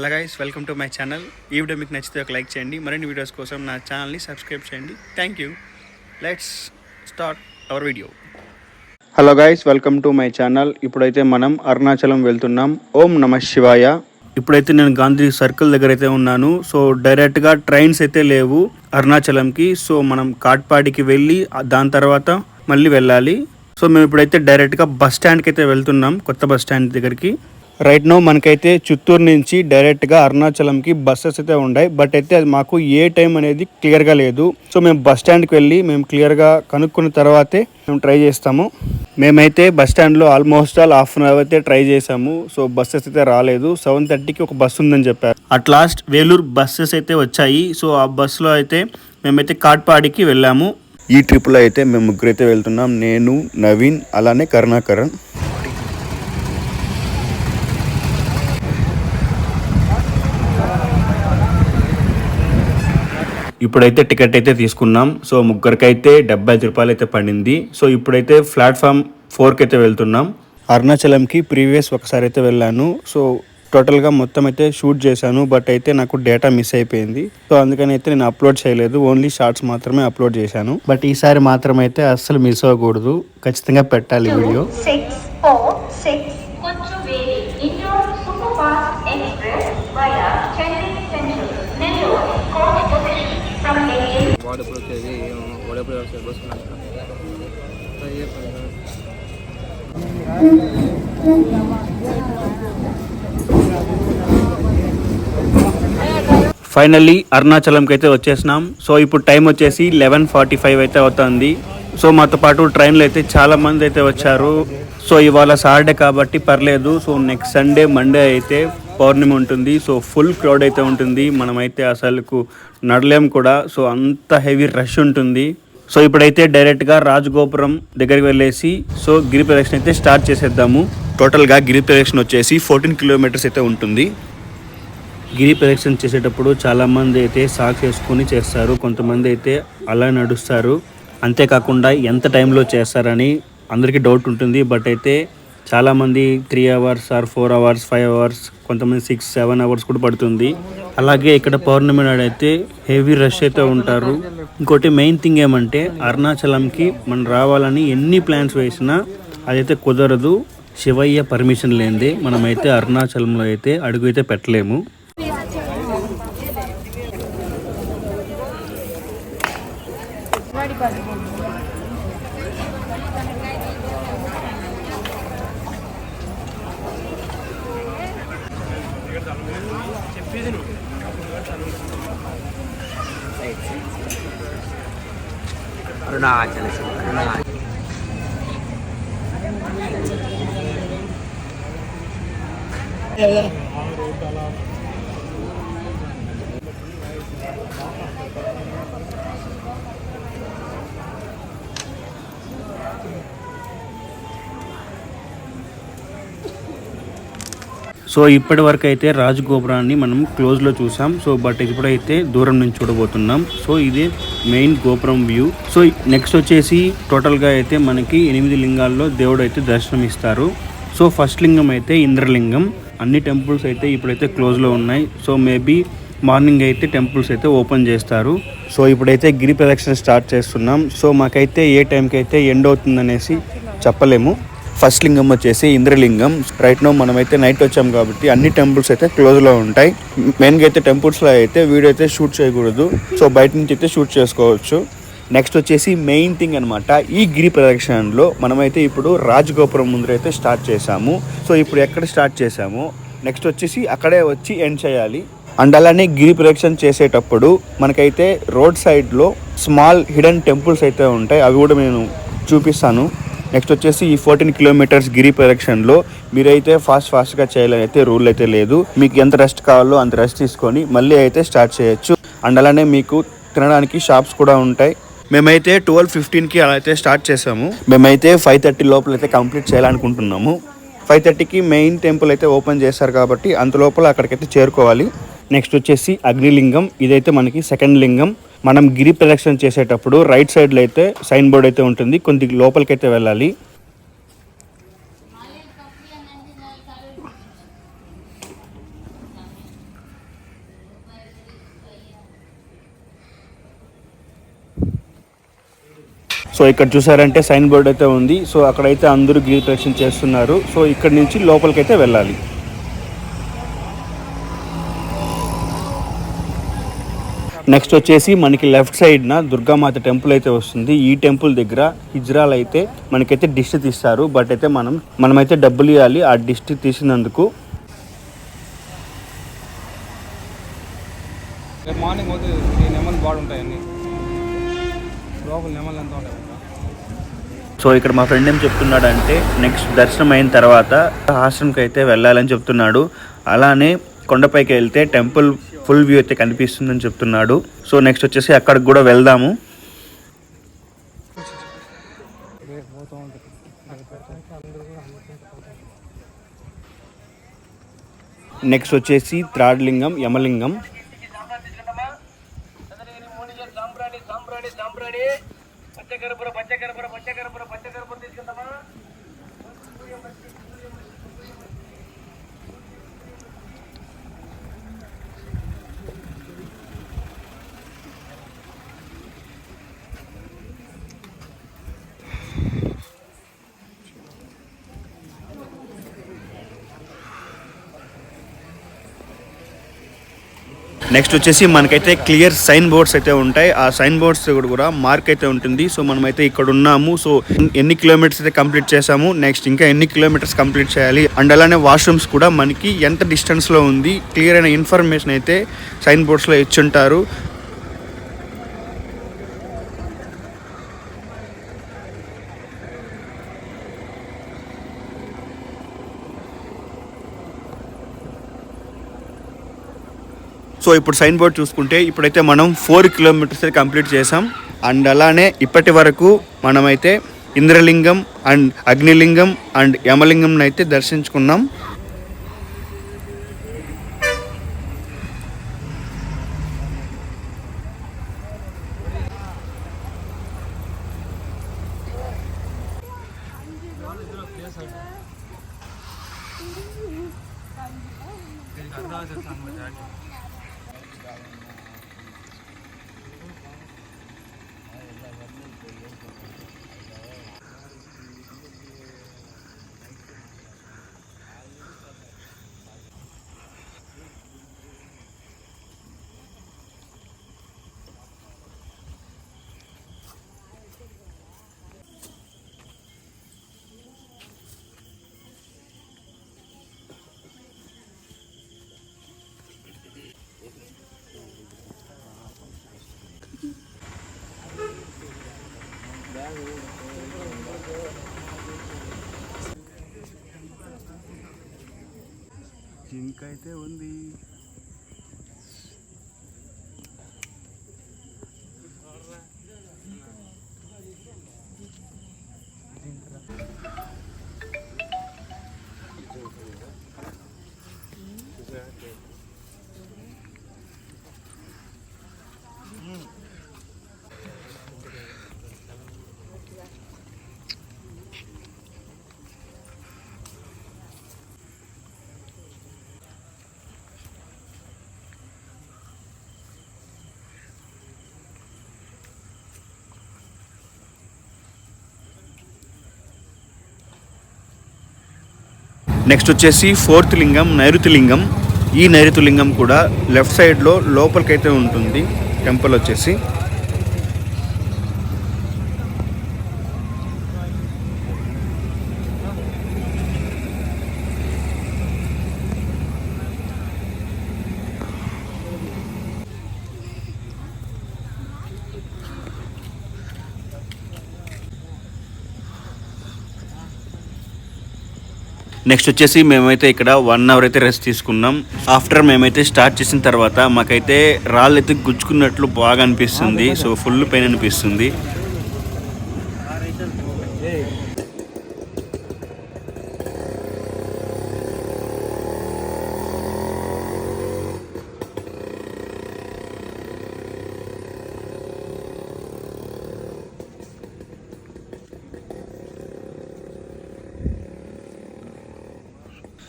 Hello guys welcome to my channel ఈ video మీకు నచ్చితే ఒక లైక్ చేయండి. మరిన్ని వీడియోస్ కోసం నా ఛానల్ని సబ్స్క్రైబ్ చేయండి. Thank you let's start our video hello guys welcome to my channel ఇప్పుడైతే మనం అరుణాచలం వెళ్తున్నాం. ఓం నమ శివాయ. ఇప్పుడైతే నేను గాంధీ సర్కిల్ దగ్గర అయితే ఉన్నాను. సో డైరెక్ట్గా ట్రైన్స్ అయితే లేవు అరుణాచలంకి. సో మనం కాట్పాడికి వెళ్ళి దాని తర్వాత మళ్ళీ వెళ్ళాలి. సో మేము ఇప్పుడైతే డైరెక్ట్గా బస్ స్టాండ్కి అయితే వెళ్తున్నాం. కొత్త బస్ స్టాండ్ దగ్గరికి. రైట్ నో మనకైతే చిత్తూరు నుంచి డైరెక్ట్గా అరుణాచలంకి బస్సెస్ అయితే ఉన్నాయి బట్ అయితే అది మాకు ఏ టైం అనేది క్లియర్గా లేదు. సో మేము బస్ స్టాండ్కి వెళ్ళి మేము క్లియర్గా కనుక్కున్న తర్వాతే మేము ట్రై చేస్తాము. మేమైతే బస్ స్టాండ్లో almost all half an hour అయితే ట్రై చేసాము సో బస్సెస్ అయితే రాలేదు. సెవెన్ థర్టీకి ఒక బస్సు ఉందని చెప్పారు. అట్ లాస్ట్ వేలూరు బస్సెస్ అయితే వచ్చాయి. సో ఆ బస్సులో అయితే మేమైతే కాట్పాడికి వెళ్ళాము. ఈ ట్రిప్లో అయితే మేము ముగ్గురైతే వెళ్తున్నాం. నేను నవీన్ అలానే కరుణాకరణ్ ఇప్పుడైతే టికెట్ అయితే తీసుకున్నాం. సో ముగ్గురికైతే డెబ్బై ఐదు రూపాయలు అయితే పడింది. సో ఇప్పుడైతే ప్లాట్ఫామ్ ఫోర్కి అయితే వెళ్తున్నాం. అరుణాచలంకి ప్రీవియస్ ఒకసారి అయితే వెళ్ళాను. సో టోటల్గా మొత్తం అయితే షూట్ చేశాను. బట్ అయితే నాకు డేటా మిస్ అయిపోయింది. సో అందుకని అయితే నేను అప్లోడ్ చేయలేదు. ఓన్లీ షార్ట్స్ మాత్రమే అప్లోడ్ చేశాను. బట్ ఈసారి మాత్రం అయితే అస్సలు మిస్ అవ్వకూడదు. ఖచ్చితంగా పెట్టాలి వీడియో. Six వాడు ఇప్పుడు వచ్చేది వాడు ఎప్పుడు ఫైనల్లీ అరుణాచలంకి అయితే వచ్చేసినాం. సో ఇప్పుడు టైం వచ్చేసి లెవెన్ ఫార్టీ ఫైవ్ అయితే అవుతుంది. సో మాతో పాటు ట్రైన్లో అయితే చాలా మంది అయితే వచ్చారు. సో ఇవాళ సాటర్డే కాబట్టి పర్లేదు. సో నెక్స్ట్ సండే మండే అయితే పౌర్ణమి ఉంటుంది. సో ఫుల్ క్రౌడ్ అయితే ఉంటుంది. మనమైతే అసలుకు నడలేం కూడా. సో అంత హెవీ రష్ ఉంటుంది. సో ఇప్పుడైతే డైరెక్ట్గా రాజగోపురం దగ్గరికి వెళ్ళేసి సో గిరి ప్రదక్షిణ అయితే స్టార్ట్ చేసేద్దాము. టోటల్గా గిరి ప్రదక్షిణ వచ్చేసి ఫోర్టీన్ కిలోమీటర్స్ అయితే ఉంటుంది. గిరి ప్రదక్షిణ చేసేటప్పుడు చాలామంది అయితే సాక్స్ వేసుకొని చేస్తారు. కొంతమంది అయితే అలా నడుస్తారు. అంతేకాకుండా ఎంత టైంలో చేస్తారని అందరికీ డౌట్ ఉంటుంది. బట్ అయితే చాలామంది three hours or four hours five hours కొంతమంది సిక్స్ సెవెన్ అవర్స్ కూడా పడుతుంది. అలాగే ఇక్కడ పౌర్ణమి నాడు అయితే హెవీ రష్ అయితే ఉంటారు. ఇంకోటి మెయిన్ థింగ్ ఏమంటే అరుణాచలంకి మనం రావాలని ఎన్ని ప్లాన్స్ వేసినా అదైతే కుదరదు. శివయ్య పర్మిషన్ లేనిదే మనమైతే అరుణాచలంలో అయితే అడుగు అయితే పెట్టలేము. అరుణాచల శివ సో ఇప్పటి వరకు అయితే రాజగోపురాన్ని మనం క్లోజ్లో చూసాం. సో బట్ ఇప్పుడైతే దూరం నుంచి చూడబోతున్నాం. సో ఇది మెయిన్ గోపురం వ్యూ సో నెక్స్ట్ వచ్చేసి టోటల్గా అయితే మనకి ఎనిమిది లింగాల్లో దేవుడు అయితే దర్శనం ఇస్తారు సో ఫస్ట్ లింగం అయితే ఇంద్రలింగం. అన్ని టెంపుల్స్ అయితే ఇప్పుడైతే క్లోజ్లో ఉన్నాయి. సో మేబీ మార్నింగ్ అయితే టెంపుల్స్ అయితే ఓపెన్ చేస్తారు. సో ఇప్పుడైతే గిరి ప్రదక్షిణ స్టార్ట్ చేస్తున్నాం. సో మాకైతే ఏ టైంకి అయితే ఎండ్ అవుతుందనేసి చెప్పలేము. ఫస్ట్ లింగం వచ్చేసి ఇంద్రలింగం. రైట్ నో మనమైతే నైట్ వచ్చాం కాబట్టి అన్ని టెంపుల్స్ అయితే క్లోజ్లో ఉంటాయి. మెయిన్గా అయితే టెంపుల్స్లో అయితే వీడియో అయితే షూట్ చేయకూడదు. సో బయట నుంచి అయితే షూట్ చేసుకోవచ్చు. నెక్స్ట్ వచ్చేసి మెయిన్ థింగ్ అనమాట ఈ గిరి ప్రదక్షిణలో మనమైతే ఇప్పుడు రాజగోపురం ముందర అయితే స్టార్ట్ చేసాము సో ఇప్పుడు ఎక్కడ స్టార్ట్ చేసామో నెక్స్ట్ వచ్చేసి అక్కడే వచ్చి ఎండ్ చేయాలి. అండ్ అలానే గిరి ప్రదక్షిణ చేసేటప్పుడు మనకైతే రోడ్ సైడ్లో స్మాల్ హిడెన్ టెంపుల్స్ అయితే ఉంటాయి. అవి కూడా నేను చూపిస్తాను. నెక్స్ట్ వచ్చేసి ఈ ఫోర్టీన్ కిలోమీటర్స్ గిరి ప్రదక్షణలో మీరైతే ఫాస్ట్ ఫాస్ట్గా చేయాలని అయితే రూల్ అయితే లేదు. మీకు ఎంత రెస్ట్ కావాలో అంత రెస్ట్ తీసుకొని మళ్ళీ అయితే స్టార్ట్ చేయొచ్చు. అండ్ అలానే మీకు తినడానికి షాప్స్ కూడా ఉంటాయి. మేమైతే ట్వెల్వ్ ఫిఫ్టీన్కి అలా అయితే స్టార్ట్ చేసాము. మేమైతే ఫైవ్ థర్టీ లోపల అయితే కంప్లీట్ చేయాలనుకుంటున్నాము. ఫైవ్ థర్టీకి మెయిన్ టెంపుల్ అయితే ఓపెన్ చేస్తారు కాబట్టి అంత లోపల అక్కడికైతే చేరుకోవాలి. నెక్స్ట్ వచ్చేసి అగ్నిలింగం. ఇదైతే మనకి సెకండ్ లింగం. మనం గిరి ప్రదక్షిణ చేసేటప్పుడు రైట్ సైడ్లో అయితే సైన్ బోర్డ్ అయితే ఉంటుంది. కొంత లోపలికైతే వెళ్ళాలి. సో ఇక్కడ చూసారంటే సైన్ బోర్డ్ అయితే ఉంది. సో అక్కడైతే అందరూ గిరి ప్రదక్షిణ చేస్తున్నారు. సో ఇక్కడ నుంచి లోపలికైతే వెళ్ళాలి. నెక్స్ట్ వచ్చేసి మనకి లెఫ్ట్ సైడ్న దుర్గామాత టెంపుల్ అయితే వస్తుంది. ఈ టెంపుల్ దగ్గర హిజ్రాలు అయితే మనకైతే డిష్ తీస్తారు. బట్ అయితే మనం మనమైతే డబ్బులు ఇవ్వాలి ఆ డిష్ తీసినందుకు. రేపు మార్నింగ్ పోతే ఈ నెమలు బాగుంటాయి అన్ని లోపల నెమలు ఎంత ఉంటాయి ఇంకా? సో ఇక్కడ మా ఫ్రెండ్ ఏం చెప్తున్నాడంటే నెక్స్ట్ దర్శనం అయిన తర్వాత ఆశ్రమంకి అయితే వెళ్ళాలని చెప్తున్నాడు. అలానే కొండపైకి వెళ్తే టెంపుల్ ఫుల్ వ్యూ అయితే కనిపిస్తుందని చెప్తున్నాడు. సో నెక్స్ట్ వచ్చేసి అక్కడికి కూడా వెళ్దాము. నెక్స్ట్ వచ్చేసి త్రాడ్లింగం యమలింగం. నెక్స్ట్ వచ్చేసి మనకైతే క్లియర్ సైన్ బోర్డ్స్ అయితే ఉంటాయి. ఆ సైన్ బోర్డ్స్ కూడా మార్క్ అయితే ఉంటుంది. సో మనమైతే ఇక్కడ ఉన్నాము. సో ఎన్ని కిలోమీటర్స్ అయితే కంప్లీట్ చేసాము నెక్స్ట్ ఇంకా ఎన్ని కిలోమీటర్స్ కంప్లీట్ చేయాలి? అండ్ అలానే వాష్రూమ్స్ కూడా మనకి ఎంత డిస్టెన్స్లో ఉంది? క్లియర్ అయిన ఇన్ఫర్మేషన్ అయితే సైన్ బోర్డ్స్లో ఇచ్చుంటారు. సో ఇప్పుడు సైన్ బోర్డ్ చూసుకుంటే ఇప్పుడైతే మనం ఫోర్ కిలోమీటర్స్ అయితే కంప్లీట్ చేసాం అండ్ అలానే ఇప్పటి వరకు మనమైతే ఇంద్రలింగం అండ్ అగ్నిలింగం అండ్ యమలింగం అయితే దర్శించుకున్నాం. అయితే ఉంది. నెక్స్ట్ వచ్చేసి ఫోర్త్ లింగం నైరుతి లింగం. ఈ నైరుతి లింగం కూడా లెఫ్ట్ సైడ్లో లోపలికైతే ఉంటుంది టెంపుల్ వచ్చేసి. నెక్స్ట్ వచ్చేసి మేమైతే ఇక్కడ వన్ అవర్ అయితే రెస్ట్ తీసుకున్నాం. ఆఫ్టర్ మేమైతే స్టార్ట్ చేసిన తర్వాత మాకైతే రాళ్ళు అయితే గుచ్చుకున్నట్లు బాగా అనిపిస్తుంది. సో ఫుల్ పెయిన్ అనిపిస్తుంది.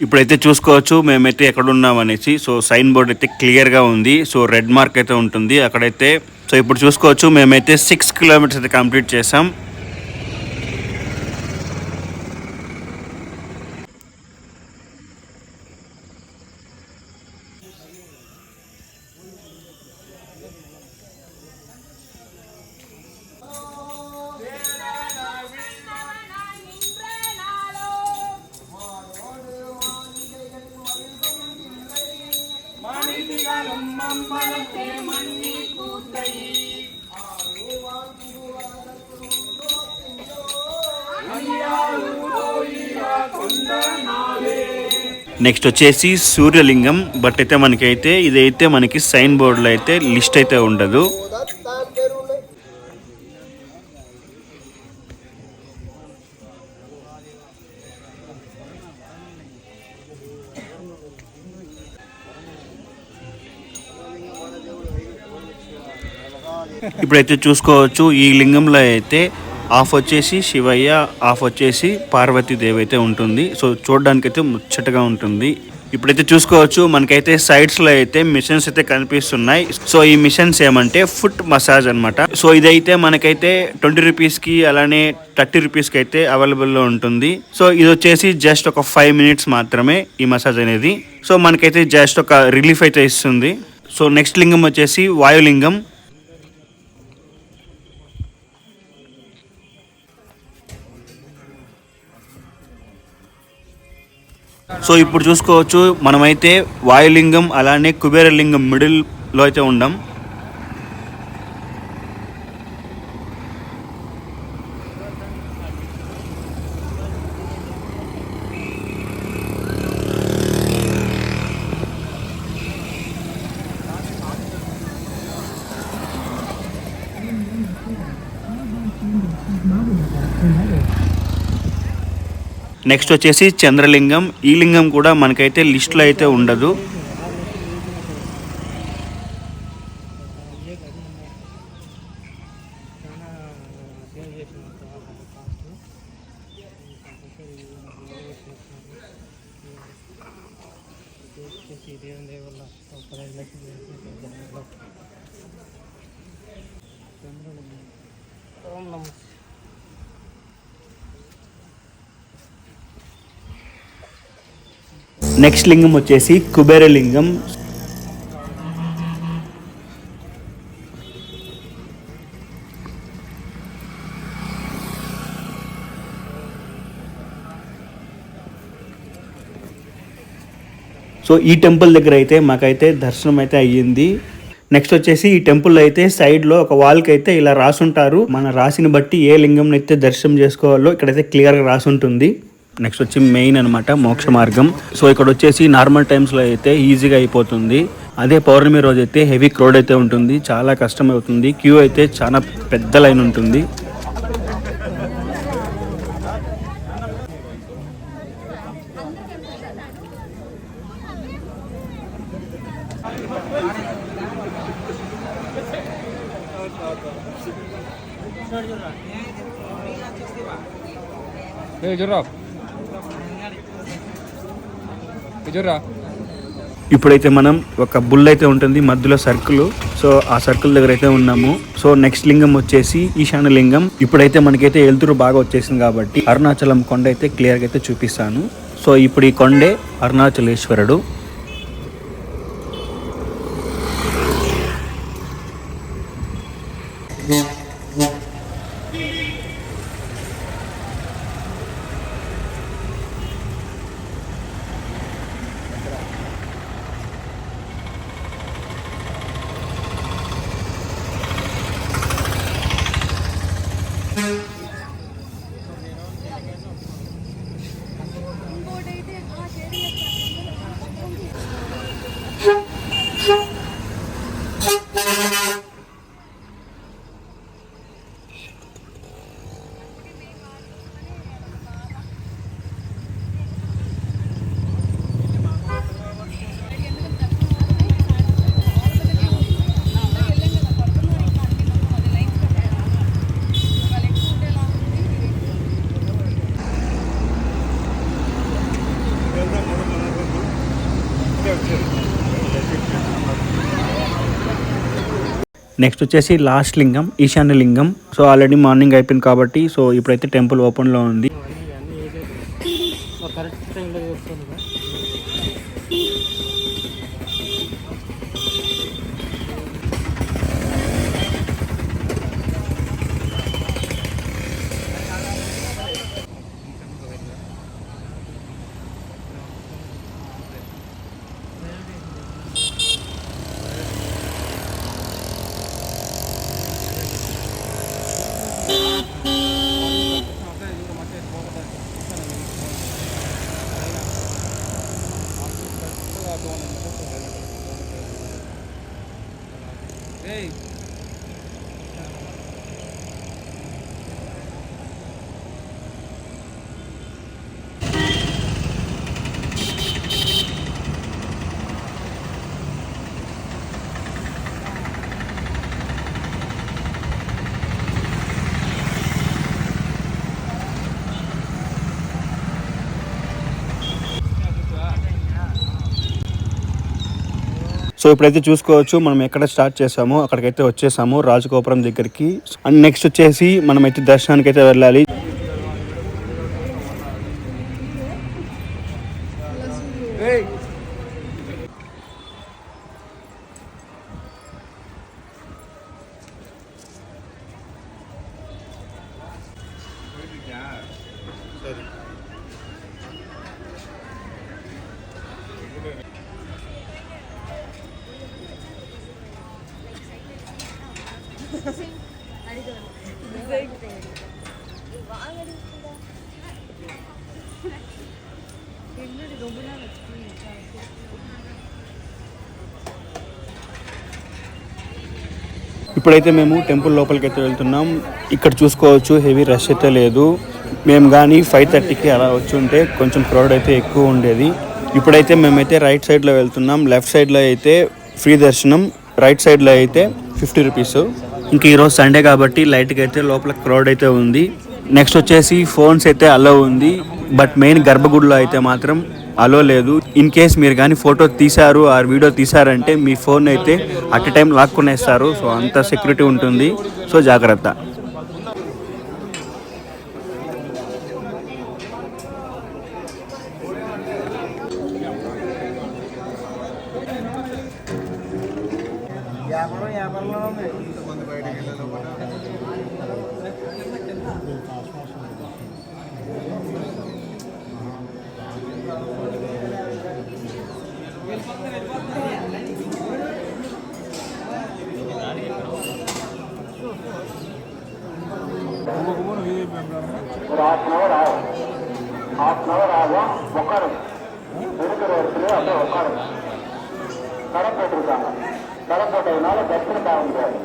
ఇప్పుడైతే చూసుకోవచ్చు మేమైతే ఎక్కడ ఉన్నాం అనేసి సో సైన్ బోర్డ్ అయితే క్లియర్గా ఉంది. సో రెడ్ మార్క్ అయితే ఉంటుంది అక్కడైతే. సో ఇప్పుడు చూసుకోవచ్చు మేమైతే సిక్స్ కిలోమీటర్స్ అయితే కంప్లీట్ చేసాం. నెక్స్ట్ వచ్చేసి సూర్యలింగం బట్ అయితే మనకైతే ఇదైతే మనకి సైన్ బోర్డులో అయితే లిస్ట్ అయితే ఉండదు. ఇప్పుడైతే చూసుకోవచ్చు ఈ లింగంలో అయితే ఆఫ్ వచ్చేసి శివయ్య ఆఫ్ వచ్చేసి పార్వతీదేవి అయితే ఉంటుంది. సో చూడడానికి అయితే ముచ్చటగా ఉంటుంది. ఇప్పుడైతే చూసుకోవచ్చు మనకైతే సైడ్స్లో అయితే మిషన్స్ అయితే కనిపిస్తున్నాయి. సో ఈ మిషన్స్ ఏమంటే ఫుట్ మసాజ్ అన్నమాట. సో ఇదైతే మనకైతే ట్వంటీ రూపీస్కి అలానే థర్టీ రూపీస్కి అయితే అవైలబుల్లో ఉంటుంది. సో ఇది వచ్చేసి జస్ట్ ఒక ఫైవ్ మినిట్స్ మాత్రమే ఈ మసాజ్ అనేది. సో మనకైతే జస్ట్ ఒక రిలీఫ్ అయితే ఇస్తుంది. సో నెక్స్ట్ లింగం వచ్చేసి వాయులింగం. సో ఇప్పుడు చూసుకోవచ్చు మనమైతే వాయులింగం అలానే కుబేరలింగం మిడిల్లో అయితే ఉండం. నెక్స్ట్ వచ్చేసి చంద్రలింగం. ఈ లింగం కూడా మనకైతే లిస్ట్లో అయితే ఉండదు. నెక్స్ట్ లింగం వచ్చేసి కుబేరలింగం. సో ఈ టెంపుల్ దగ్గర అయితే మాకైతే దర్శనం అయితే అయ్యింది. నెక్స్ట్ వచ్చేసి ఈ టెంపుల్ అయితే సైడ్లో ఒక వాల్కి అయితే ఇలా రాసుంటారు. మన రాసిని బట్టి ఏ లింగం అయితే దర్శనం చేసుకోవాలో ఇక్కడైతే క్లియర్గా రాసుంటుంది. రాసి ఉంటుంది నెక్స్ట్ వచ్చి మెయిన్ అన్నమాట మోక్ష మార్గం. సో ఇక్కడ వచ్చేసి నార్మల్ టైమ్స్లో అయితే ఈజీగా అయిపోతుంది. అదే పౌర్ణమి రోజు అయితే హెవీ క్రౌడ్ అయితే ఉంటుంది. చాలా కష్టం అవుతుంది. క్యూ అయితే చాలా పెద్ద లైన్ ఉంటుంది. Hey, జుర్రా ఇప్పుడైతే మనం ఒక బుల్ అయితే ఉంటుంది మధ్యలో సర్కిల్. సో ఆ సర్కిల్ దగ్గర అయితే ఉన్నాము. సో నెక్స్ట్ లింగం వచ్చేసి ఈశాన్య లింగం. ఇప్పుడైతే మనకైతే వెళ్తురు బాగా వచ్చేసింది కాబట్టి అరుణాచలం కొండ అయితే క్లియర్గా అయితే చూపిస్తాను. సో ఇప్పుడు ఈ కొండే అరుణాచలేశ్వరుడు. నెక్స్ట్ వచ్చేసి లాస్ట్ లింగం ఈశాన్య లింగం. సో ఆల్రెడీ మార్నింగ్ అయిపోయింది కాబట్టి సో ఇప్పుడైతే టెంపుల్ ఓపెన్లో ఉంది. సో ఇప్పుడైతే చూసుకోవచ్చు మనం ఎక్కడ స్టార్ట్ చేసామో అక్కడికైతే వచ్చేసాము రాజగోపురం దగ్గరికి. అండ్ నెక్స్ట్ వచ్చేసి మనమైతే దర్శనానికి అయితే వెళ్ళాలి. ఏయ్ ఇప్పుడైతే మేము టెంపుల్ లోపలికి అయితే వెళ్తున్నాం. ఇక్కడ చూసుకోవచ్చు హెవీ రష్ అయితే లేదు. మేము కానీ ఫైవ్ థర్టీకి అలా వచ్చి ఉంటే కొంచెం క్రౌడ్ అయితే ఎక్కువ ఉండేది. ఇప్పుడైతే మేమైతే రైట్ సైడ్లో వెళ్తున్నాం. లెఫ్ట్ సైడ్లో అయితే ఫ్రీ దర్శనం. రైట్ సైడ్లో అయితే ఫిఫ్టీ రూపీస్. ఇంక ఈరోజు సండే కాబట్టి లైట్గా అయితే లోపల క్రౌడ్ అయితే ఉంది. నెక్స్ట్ వచ్చేసి ఫోన్స్ అయితే అలో ఉంది. బట్ మెయిన్ గర్భగుడిలో అయితే మాత్రం అలో లేదు. ఇన్ కేస్ మీరు కానీ ఫోటో తీశారు ఆ వీడియో తీశారంటే మీ ఫోన్ అయితే అట్ టైం లాక్కునేస్తారు సో అంత సెక్యూరిటీ ఉంటుంది. సో జాగ్రత్త. ஒரு ஹாஃப் அன் ஹவர் ஆகும் ஹாஃப் அன் ஹவர் ஆகும் உட்காருங்க இருக்கிற இடத்துல அப்படியே உட்காருங்க கடை போட்டிருக்காங்க கடை போட்டதுனால தர்சனம் ஆக முடியாது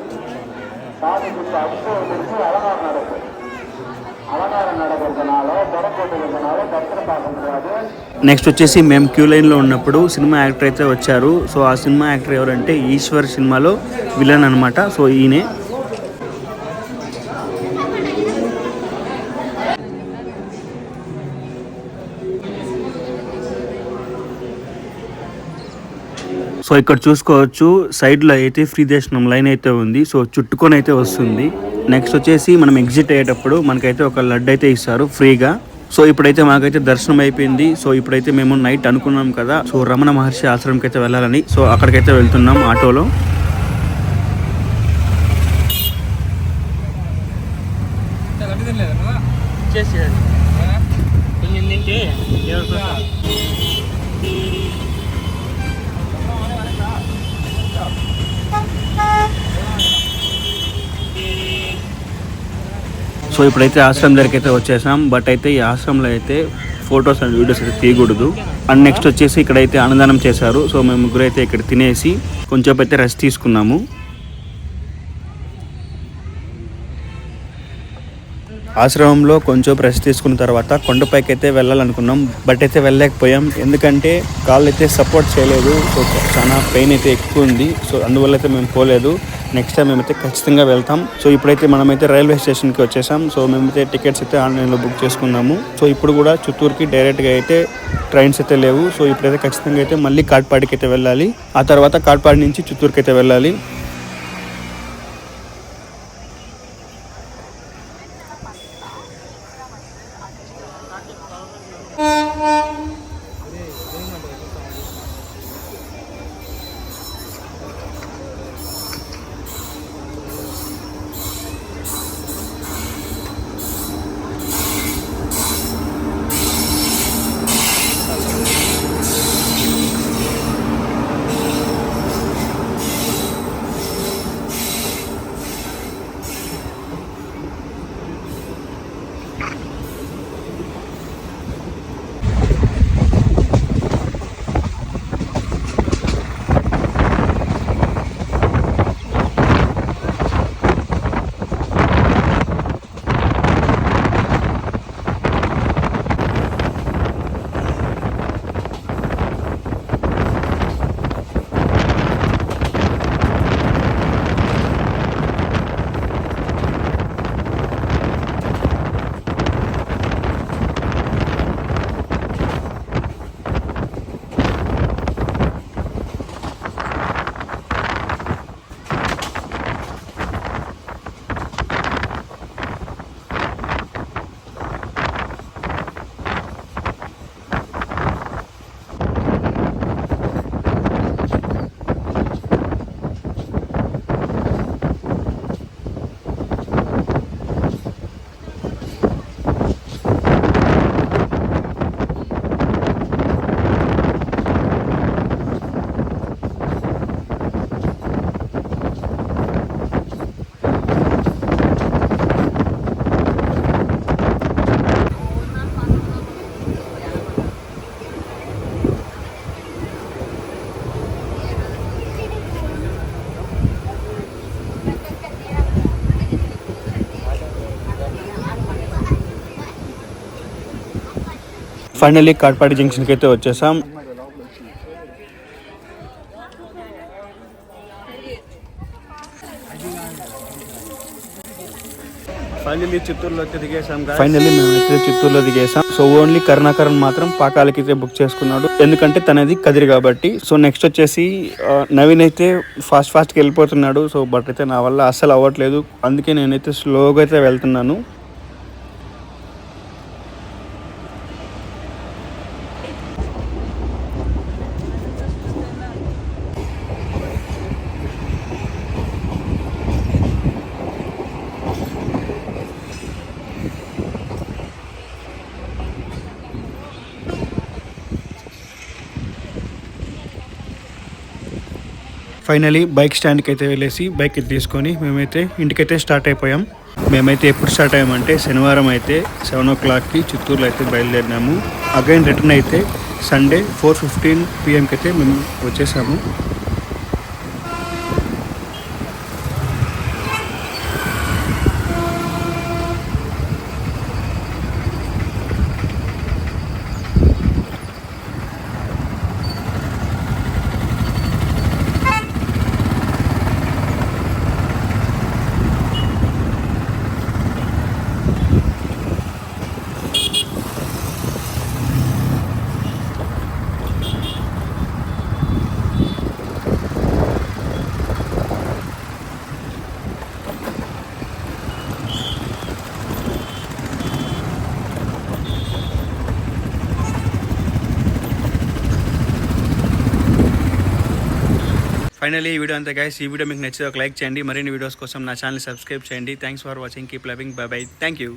சாதிக்கு அபிஷேகம் இருக்கு அலங்காரம் நடக்கும் அலங்காரம் நடக்கிறதுனால கடை போட்டிருக்கிறதுனால தர்சனம் பார்க்க முடியாது నెక్స్ట్ వచ్చేసి మేము క్యూ లైన్లో ఉన్నప్పుడు సినిమా యాక్టర్ అయితే వచ్చారు సో ఆ సినిమా యాక్టర్ ఎవరంటే ఈశ్వర్ సినిమాలో విలన్ అనమాట సో ఈయనే సో ఇక్కడ చూసుకోవచ్చు సైడ్లో అయితే ఫ్రీ దర్శనం లైన్ అయితే ఉంది. సో చుట్టుకొని అయితే వస్తుంది. నెక్స్ట్ వచ్చేసి మనం ఎగ్జిట్ అయ్యేటప్పుడు మనకైతే ఒక లడ్డు అయితే ఇస్తారు ఫ్రీగా. సో ఇప్పుడైతే మాకైతే దర్శనం అయిపోయింది. సో ఇప్పుడైతే మేము నైట్ అనుకున్నాం కదా. సో రమణ మహర్షి ఆశ్రమంకి అయితే వెళ్ళాలని. సో అక్కడికైతే వెళ్తున్నాం ఆటోలో. గడ్డి సో ఇప్పుడైతే ఆశ్రమం దగ్గరికి అయితే వచ్చేసాం. బట్ అయితే ఈ ఆశ్రమంలో అయితే ఫొటోస్ అండ్ వీడియోస్ అయితే తీయకూడదు. అండ్ నెక్స్ట్ వచ్చేసి ఇక్కడైతే అన్నదానం చేశారు. సో మేము ముగ్గురు అయితే ఇక్కడ తినేసి కొంచెం అయితే రెస్ట్ తీసుకున్నాము. ఆశ్రమంలో కొంచెం రెస్ట్ తీసుకున్న తర్వాత కొండపైకి అయితే వెళ్ళాలనుకున్నాం. బట్ అయితే వెళ్ళలేకపోయాం. ఎందుకంటే కాళ్ళు అయితే సపోర్ట్ చేయలేదు. సో చాలా పెయిన్ అయితే ఎక్కువ ఉంది. సో అందువల్ల అయితే మేము పోలేదు. నెక్స్ట్ టైం మేమైతే ఖచ్చితంగా వెళ్తాం. సో ఇప్పుడైతే మనమైతే రైల్వే స్టేషన్కి వచ్చేసాం. సో మేమైతే టికెట్స్ అయితే ఆన్లైన్లో బుక్ చేసుకున్నాము. సో ఇప్పుడు కూడా చిత్తూరుకి డైరెక్ట్గా అయితే ట్రైన్స్ అయితే లేవు. సో ఇప్పుడైతే ఖచ్చితంగా అయితే మళ్ళీ కాట్పాడికి అయితే వెళ్ళాలి. ఆ తర్వాత కాట్పాడి నుంచి చిత్తూరుకి అయితే వెళ్ళాలి. ఫైనల్లీ కాట్పాడి జంక్షన్కి అయితే వచ్చేసాం. ఫైనల్లీ చిత్తూరులో దిగేసాం ఫైనల్లీ మేమైతే చిత్తూరులో దిగేసాం సో ఓన్లీ కరుణాకరణ్ మాత్రం పాకాలకి అయితే బుక్ చేసుకున్నాడు. ఎందుకంటే తనది కదిరి కాబట్టి. సో నెక్స్ట్ వచ్చేసి నవీన్ అయితే ఫాస్ట్ ఫాస్ట్కి వెళ్ళిపోతున్నాడు. సో బట్ అయితే నా వల్ల అస్సలు అవ్వట్లేదు. అందుకే నేనైతే స్లోగా అయితే వెళ్తున్నాను. ఫైనలీ బైక్ స్టాండ్కి అయితే వెళ్ళేసి బైక్ అయితే తీసుకొని మేమైతే ఇంటికైతే స్టార్ట్ అయిపోయాం. మేమైతే ఎప్పుడు స్టార్ట్ అయ్యామంటే శనివారం అయితే సెవెన్ ఓ క్లాక్కి చిత్తూరులో అయితే బయలుదేరినాము. అగైన్ రిటర్న్ అయితే సండే ఫోర్ ఫిఫ్టీన్ పిఎంకి అయితే మేము వచ్చేసాము. ఫైనలీ ఈ వీడియో అంతే గైస్ ఈ వీడియో మీకు నచ్చితే ఒక లైక్ చేయండి. మరిన్ని వీడియోస్ కోసం నా ఛానల్ సబ్స్క్రైబ్ చేయండి. Thanks for watching keep loving bye bye thank you